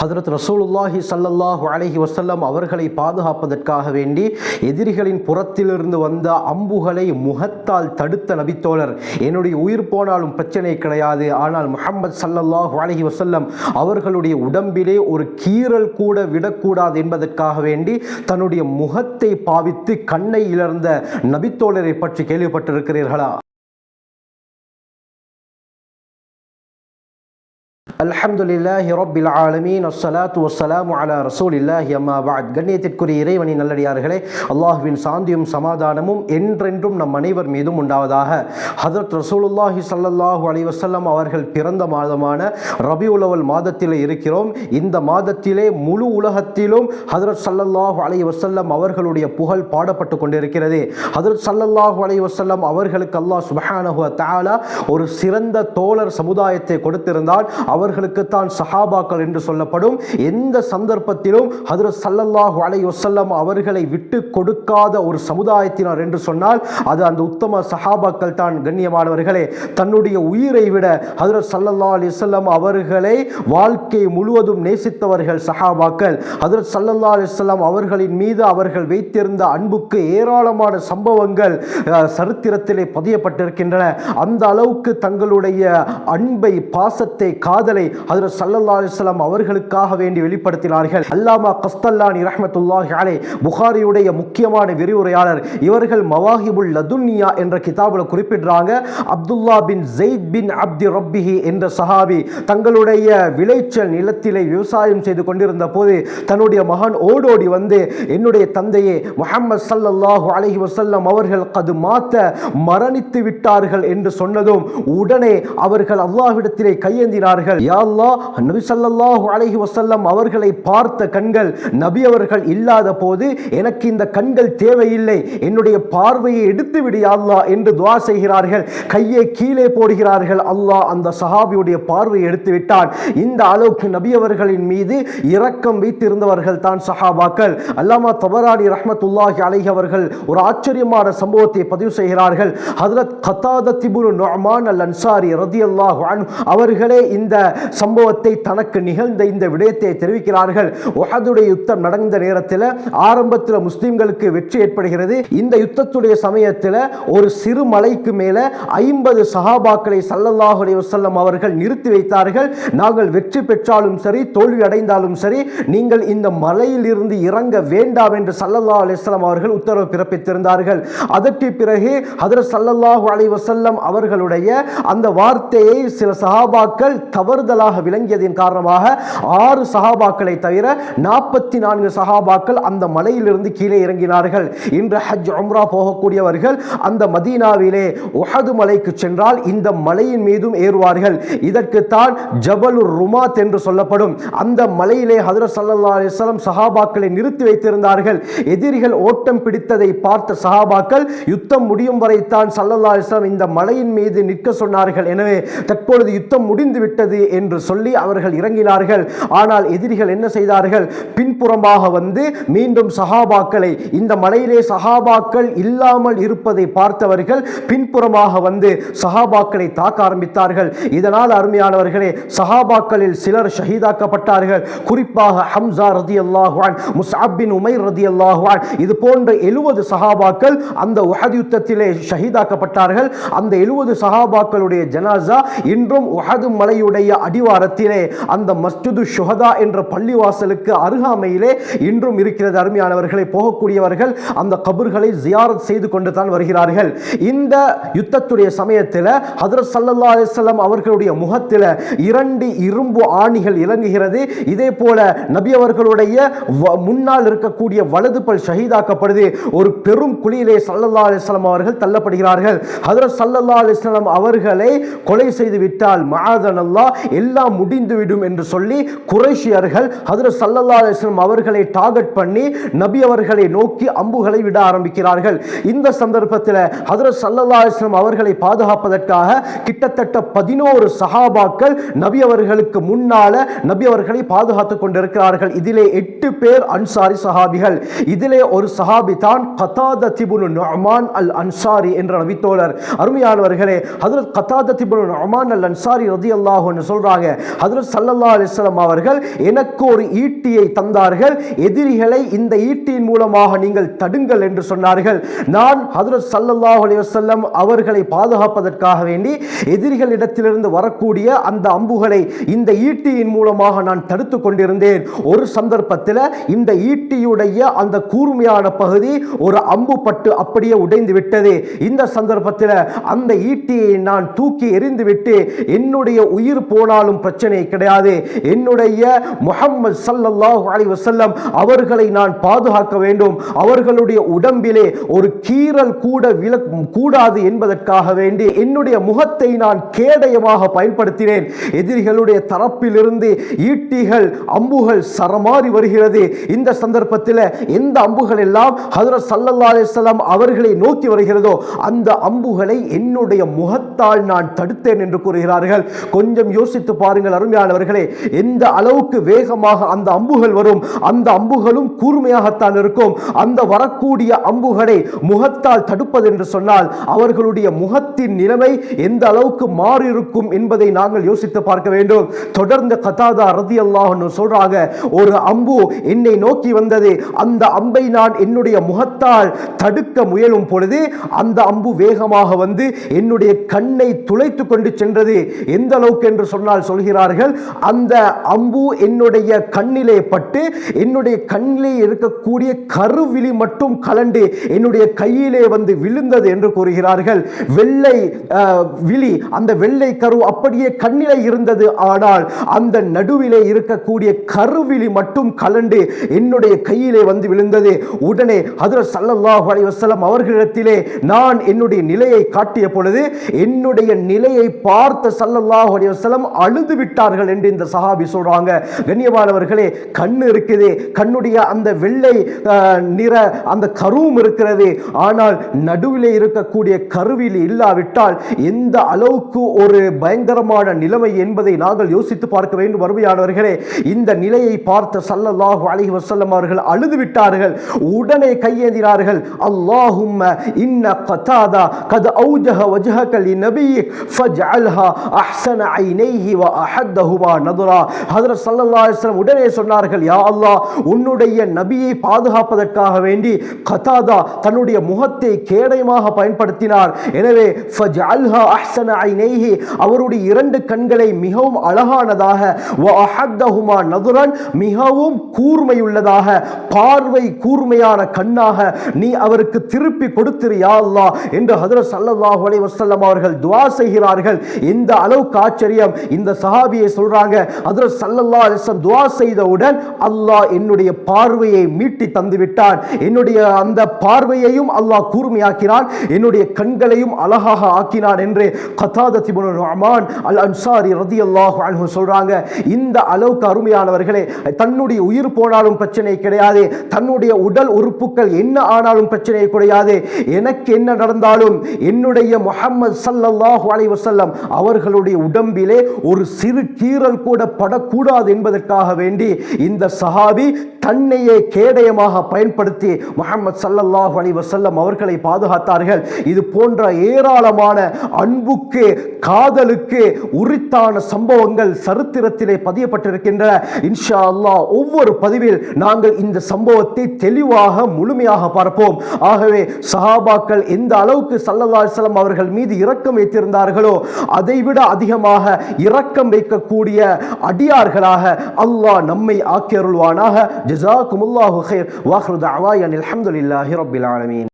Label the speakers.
Speaker 1: ஹதரத் ரசூலுல்லாஹி சல்லல்லாஹு அலஹி வசல்லம் அவர்களை பாதுகாப்பதற்காக வேண்டி எதிரிகளின் புறத்திலிருந்து வந்த அம்புகளை முகத்தால் தடுத்த நபித்தோழர். என்னுடைய உயிர் போனாலும் பிரச்சனை கிடையாது. ஆனால் முகமது சல்லல்லாஹு அலஹி வசல்லம் அவர்களுடைய உடம்பிலே ஒரு கீறல் கூட விடக்கூடாது என்பதற்காக வேண்டி தன்னுடைய முகத்தை பாவித்து கண்ணை இழந்த நபித்தோழரை பற்றி கேள்விப்பட்டிருக்கிறீர்களா? அல்ஹம்துலில்லாஹி ரொப்பில் ஆலமீன். அஸ்ஸலாத்து வssalamu அலா ரசூலில்லாஹி. அம்மா பாத் கண்ணியத்திற்குரிய இறைவனின் நல்லடியார்களே அல்லாஹுவின் சாந்தியும் சமாதானமும் என்றென்றும் நம் அனைவர் மீதும் உண்டாவதாக. ஹதரத் ரசூலுல்லாஹி சல்லல்லாஹு அலி வசல்லம் அவர்கள் பிறந்த மாதமான ரபி உலவல் மாதத்தில் இருக்கிறோம். இந்த மாதத்திலே முழு உலகத்திலும் ஹதரத் சல்லல்லாஹு அலி வசல்லம் அவர்களுடைய புகழ் பாடப்பட்டு கொண்டிருக்கிறது. ஹதரத் சல்லல்லாஹு அலி வசல்லம் அவர்களுக்கு அல்லாஹ் சுபஹானஹு தாலா ஒரு சிறந்த தோழர் சமுதாயத்தை கொடுத்திருந்தால் அவர் அவர்களுக்குத்தான் சஹாபாக்கள் என்று சொல்லப்படும். எந்த சந்தர்ப்பத்திலும் ஹதரத் ஸல்லல்லாஹு அலை வசல்லம் அவர்களை விட்டு கொடுக்காத ஒரு சமுதாயத்தினர் என்று சொன்னால் அது அந்த உத்தம சஹாபாக்கள் தான் கண்ணியமானவர்களே. தன்னுடைய உயிரை விட ஹதரத் சல்லல்லா அலி வஸல்லம் அவர்களை வாழ்க்கை முழுவதும் நேசித்தவர்கள் சஹாபாக்கள். ஹதரத் சல்லல்லா அலைஹி அவர்களின் மீது அவர்கள் வைத்திருந்த அன்புக்கு ஏராளமான சம்பவங்கள் சரித்திரத்திலே பதியப்பட்டிருக்கின்றன. அந்த அளவுக்கு தங்களுடைய அன்பை பாசத்தை காதலை ஹதரத் ஸல்லல்லாஹு அலிஸ்லாம் அவர்களுக்காக வேண்டி வெளிப்படுத்தினார்கள். அல்லாமா கஸ்தல்லானி ரஹ்மத்துல்லாஹி அலை புகாரியுடைய முக்கியமான விரிவுரையாளர். இவர்கள் மவாஹிபுல் லதுன்யா என்ற கிதாபில் குறிப்பிடுறாங்க. அப்துல்லா பின் ஜெயித் பின் அப்தி ரப்பிஹி என்ற சஹாபி தங்களுடைய விளைச்சல் நிலத்திலே விவசாயம் செய்து கொண்டிருந்த போது தன்னுடைய மகன் ஓடோடி வந்து என்னுடைய தந்தையே முகமது ஸல்லல்லாஹு அலஹி வசல்லம் அவர்கள் அது மாத்த மரணித்து விட்டார்கள் என்று சொன்னதும் உடனே அவர்கள் அல்லாஹ்விடத்திலே கையேந்தினார்கள். யாழ்லா அல்லாஹ் நபி சல்லாஹு அலஹி வசல்லம் அவர்களை பார்த்த கண்கள் நபி அவர்கள் இல்லாத போது எனக்கு இந்த கண்கள் தேவையில்லை என்னுடைய பார்வையை எடுத்து விடு அல்லாஹ் என்று துவா செய்கிறார்கள். கையை கீழே போடுகிறார்கள். அல்லாஹ் அந்த சஹாபியுடைய பார்வையை எடுத்து விட்டான் இந்த அளவுக்கு நபி அவர்களின் மீது இரக்கம் வைத்திருந்தவர்கள் தான் சஹாபாக்கள். அல்லாமா தபரானி ரஹமத்துல்லாஹி அலஹி அவர்கள் ஒரு ஆச்சரியமான சம்பவத்தை பதிவு செய்கிறார்கள். ஹதரத் கத்தாதத் இப்னு நுஅமான் அல் அன்சாரி ரதி அல்லாஹ் அவர்களே இந்த சம்பவத்தை தனக்கு நிகழ்ந்த இந்த விடயத்தை தெரிவிக்கிறார்கள். உஹதுடைய யுத்தம் நடந்த நேரத்தில் ஆரம்பத்தில் முஸ்லிம்களுக்கு வெற்றி ஏற்படுகிறது. இந்த யுத்தத்துடைய சமயத்தில் ஒரு சிறு மலைக்கு மேலே ஐம்பது சஹாபாக்களை சல்லல்லாஹு வசல்லம் அவர்கள் நிறுத்தி வைத்தார்கள். நாங்கள் வெற்றி பெற்றாலும் சரி தோல்வி அடைந்தாலும் சரி நீங்கள் இந்த மலையிலிருந்து இறங்க வேண்டாம் என்று சல்லல்லாஹு அலிஸ்லாம் அவர்கள் உத்தரவு பிறப்பித்திருந்தார்கள். அதற்கு பிறகு ஹதரத் சல்லல்லாஹு அலி வசல்லம் அவர்களுடைய அந்த வார்த்தையை சில சஹாபாக்கள் தவறுதலாக விளங்கியதின் காரணமாக ஆறு சஹாபாக்களை தவிர நாற்பத்தி நான்கு சஹாபாக்கள் அந்த மலையிலிருந்து கீழே இறங்கினார்கள். இன்று ஹஜ் உம்ரா போகக்கூடியவர்கள் அந்த மதீனாவிலே உஹது மலைக்கு சென்றால் இந்த மலையின் மீதும் ஏறுவார்கள். இதற்குத்தான் ஜபலு ருமாத் என்று சொல்லப்படும். அந்த மலையிலே ஹதரத் சல்லா அலிஸ்லாம் சஹாபாக்களை நிறுத்தி வைத்திருந்தார்கள். எதிரிகள் ஓட்டம் பிடித்ததை பார்த்த சஹாபாக்கள் யுத்தம் முடியும் வரைத்தான் சல்லல்லா அலிஸ்லாம் இந்த மலையின் மீது நிற்க சொன்னார்கள். எனவே தற்பொழுது யுத்தம் முடிந்து விட்டது என்று சொல்லி அவர்கள் இறங்கினார்கள். ஆனால் எதிரிகள் என்ன செய்தார்கள்? பின்புறமாக வந்து மீண்டும் சஹாபாக்களை இந்த மலையிலே சஹாபாக்கள் இல்லாமல் இருப்பதை பார்த்தவர்கள் பின்புறமாக வந்து சஹாபாக்களை தாக்க ஆரம்பித்தார்கள். இதனால் அருமையானவர்களே சஹாபாக்களில் சிலர் ஷஹீதாக்கப்பட்டார்கள். குறிப்பாக ஹம்சா ரதி அல்லாஹான் முஸ்அப் பின் உமைர் ரதி அல்லாஹான் இது போன்ற எழுபது சஹாபாக்கள் அந்த உஹத் யுத்தத்திலே ஷஹீதாக்கப்பட்டார்கள். அந்த எழுபது சஹாபாக்களுடைய ஜனாசா இன்றும் உஹது மலையுடைய அடிவாரத்திலே அந்த மஸ்ஜிது ஷுஹதா என்ற பள்ளிவாசலுக்கு அருகாமையிலே இன்றும் இருக்கிறது. அருமையானவர்களை போகக்கூடியவர்கள் அந்த கபர்களை ஜியாரத் செய்து கொண்டு தான் வருகிறார்கள். இந்த யுத்தத்துடைய சமயத்தில் ஹதரத் சல்லா அலிஸ்லாம் அவர்களுடைய முகத்தில் இரண்டு இரும்பு ஆணிகள் இறங்குகிறது. இதே போல நபி அவர்களுடைய வ- முன்னால் இருக்கக்கூடிய வலது பல் ஷஹீதாக்கப்படுது. ஒரு பெரும் குழியிலே சல்லல்லா அலிஸ்லாம் அவர்கள் தள்ளப்படுகிறார்கள். ஹதரத் சல்லல்லா அலிஸ்லாம் அவர்களை கொலை செய்து விட்டால் மஆதன் அல்லாஹ் எல்லாம் முடிந்துவிடும் என்று சொல்லி குரேஷியர்கள் ஹதரத் சல்லல்லா அலிஸ்லம் அவர்களை டார்கெட் பண்ணி நபி அவர்களை நோக்கி அம்புகளை விட ஆரம்பிக்கிறார்கள். இந்த சந்தர்ப்பத்தில் ஹதரத் சல்லல்லா அலிஸ்லம் அவர்களை பாதுகாப்பதற்காக கிட்டத்தட்ட பதினோரு சஹாபாக்கள் நபி அவர்களுக்கு முன்னால நபி அவர்களை பாதுகாத்துக் கொண்டிருக்கிறார்கள். இதிலே எட்டு பேர் அன்சாரி சஹாபிகள். இதிலே ஒரு சஹாபி தான் கதாத திபுனு நொமான் அல் அன்சாரி என்ற நபித்தோழர். அருமையானவர்களே ஹதரத் கதாத திபுனு நொமான் அல் அன்சாரி ரதியல்லாஹு அன்ஹு சொல்றாங்க சொல்றாங்க சல்லல்லா அலிஸ்லாம் அவர்கள் எனக்கு ஒரு ஈட்டியை தந்தார்கள். எதிரிகளை இந்த ஈட்டியின் மூலமாக நீங்கள் தடுங்கள் என்று சொன்னார்கள். நான் ஹதரத் சல்லல்லாஹு அலிவசல்லம் அவர்களை பாதுகாப்பதற்காக வேண்டி எதிரிகளிடத்திலிருந்து வரக்கூடிய அந்த அம்புகளை இந்த ஈட்டியின் மூலமாக நான் தடுத்து கொண்டிருந்தேன். ஒரு சந்தர்ப்பத்தில் இந்த ஈட்டியுடைய அந்த கூர்மையான பகுதி ஒரு அம்பு பட்டு அப்படியே உடைந்து விட்டது. இந்த சந்தர்ப்பத்தில் அந்த ஈட்டியை நான் தூக்கி எறிந்துவிட்டு என்னுடைய உயிர் போன போனாலும் பிரச்சனை கிடையாது. என்னுடைய முகம்மது ஸல்லல்லாஹு அலி வசல்லம் அவர்களை நான் பாதுகாக்க வேண்டும். அவர்களுடைய உடம்பிலே ஒரு கீறல் கூட வில கூடாது என்பதற்காக வேண்டி என்னுடைய முகத்தை நான் கேடயமாக பயன்படுத்தினேன். எதிரிகளுடைய தரப்பிலிருந்து ஈட்டிகள் அம்புகள் சரமாறி வருகிறது. இந்த சந்தர்ப்பத்தில் எந்த அம்புகள் எல்லாம் ஹதரத் சல்லல்லா அலிஸ்லாம் அவர்களை நோக்கி வருகிறதோ அந்த அம்புகளை என்னுடைய முகத்தால் நான் தடுத்தேன் என்று கூறுகிறார்கள். கொஞ்சம் யோசித்து பாருங்கள் அருமையானவர்களே எந்த அளவுக்கு வேகமாக அந்த அம்புகள் வரும் அந்த அம்புகளும் கூர்மையாகத்தான் இருக்கும். அந்த வரக்கூடிய அம்புகளை முகத்தால் தடுப்பது என்று சொன்னால் அவர்களுடைய முகத்தின் நிலைமை எந்த அளவுக்கு மாறி இருக்கும் என்பதை நாங்கள் யோசித்து பார்க்க வேண்டும். தொடர்ந்து கதாதா ரதி அல்லாஹன்னு சொல்றாங்க ஒரு அம்பு என்னை நோக்கி வந்தது அந்த அம்பை நான் என்னுடைய முகத்தால் தடுக்க முயலும் பொழுது அந்த அம்பு வேகமாக வந்து என்னுடைய கண்ணை துளைத்து கொண்டு சென்றது. எந்த அளவுக்கு? என்று சொன்னால் சொல்கிறார்கள் அந்த அம்பு என்னுடைய கண்ணிலே பட்டு என்னுடைய கண்ணிலே இருக்கக்கூடிய கருவிழி மட்டும் கலண்டு என்னுடைய கையிலே வந்து விழுந்தது என்று கூறுகிறார்கள். வெள்ளை விழி அந்த வெள்ளை கரு அப்படியே கண்ணிலே இருந்தது. ஆனால் அந்த நடுவிலே இருக்கக்கூடிய கருவிழி மட்டும் கலண்டு என்னுடைய கையிலே வந்து விழுந்தது. உடனே ஹதரத் ஸல்லல்லாஹு அலைஹி வஸல்லம் அவர்களிடத்திலே நான் என்னுடைய நிலையை காட்டிய பொழுது என்னுடைய நிலையை பார்த்த ஸல்லல்லாஹு அலைஹி வஸல்லம் அழுது விட்டார்கள் என்று இந்த சஹாபி சொல்றாங்க. கண்ணியமானவர்களே கண் இருக்குது கண்ணுடைய அந்த வெள்ளை நிற அந்த கருவும் இருக்கிறது. ஆனால் நடுவிலே இருக்கக்கூடிய கருவில் இல்லாவிட்டால் எந்த அளவுக்கு ஒரு பயங்கரமான நிலைமை என்பதை நாங்கள் யோசித்து பார்க்க வேண்டும் வறுமையானவர்களே இந்த நிலையை பார்த்த சல்லல்லாஹு அலைஹி வசல்லம் அவர்கள் அழுது விட்டார்கள் உடனே கையேந்தினார்கள். அல்லாஹும்ம இன்ன கதாதா கத ஔஜஹ வஜஹக நபி ஃபஜ்அல்ஹா அஹ்சன ஐனைஹி வ அஹத்தஹுமா நதுரா. ஹஜ்ரத் ஸல்லல்லாஹு அலைஹி உடனே சொன்னார்கள் யா அல்லா உன்னுடைய நபியை பாதுகாப்பதற்காக வேண்டி கதாதா தன்னுடைய முகத்தை கேடயமாக பயன்படுத்தினார். எனவே ஃபஜ்அல்ஹா அஹ்ஸன ஐனைஹி அவருடைய இரண்டு கண்களை மிகவும் அழகானதாக வ அஹத்தஹுமா நதுரன் மிகவும் கூர்மையுள்ளதாக பார்வை கூர்மையான கண்ணாக நீ அவருக்கு திருப்பி கொடுத்திரு யா அல்லாஹ். என்று ஹஜ்ரத் ஸல்லல்லாஹு அலைஹி வஸல்லம் அவர்கள் துவா செய்கிறார்கள். இந்த அளவுக்கு ஆச்சரியம் இந்த சஹாபியை சொல்றாங்க அதில் சல்லல்லா அலைஹி துவா செய்தவுடன் அல்லாஹ் என்னுடைய பார்வையை மீட்டி தந்து விட்டான் என்னுடைய அந்த பார்வையையும் அல்லாஹ் கூர்மையாக்கினான். என்னுடைய கண்களையும் அழகாக ஆக்கினான் என்று கதாதத்தி இப்னு அல் அன்சாரி ரதியல்லாஹு அன்ஹு சொல்றாங்க. இந்த அளவுக்கு அருமையானவர்களே தன்னுடைய உயிர் போனாலும் பிரச்சனை கிடையாது. தன்னுடைய உடல் உறுப்புகள் என்ன ஆனாலும் பிரச்சனை கிடையாது எனக்கு என்ன நடந்தாலும் என்னுடைய முகமது ஸல்லல்லாஹு அலைஹி வசல்லம் அவர்களுடைய உடம்பிலே ஒரு சிறு கீறல் கூட படக்கூடாது என்பதற்காக வேண்டி இந்த சஹாபி தன்னையே கேடயமாக பயன்படுத்தி முகமது சல்லல்லாஹ் அலி வசல்லம் அவர்களை பாதுகாத்தார்கள். இது போன்ற ஏராளமான அன்புக்கு காதலுக்கு உரித்தான சம்பவங்கள் சரித்திரத்திலே பதியப்பட்டிருக்கின்றன. இன்ஷா அல்லாஹ் ஒவ்வொரு பதிவில் நாங்கள் இந்த சம்பவத்தை தெளிவாக முழுமையாக பார்ப்போம். ஆகவே சஹாபாக்கள் எந்த அளவுக்கு சல்லல்லா அலிஸ்லாம் அவர்கள் மீது இரக்கம் வைத்திருந்தார்களோ அதைவிட அதிகமாக இரக்கம் வைக்கக்கூடிய அடியார்களாக அல்லாஹ் நம்மை ஆக்கியருள்வானாக. ஜஸாக்குமுல்லாஹு ஹைர் வாஹ்ரு தஅவாயன் அல்ஹம்துலில்லாஹி ரப்பில் ஆலமீன்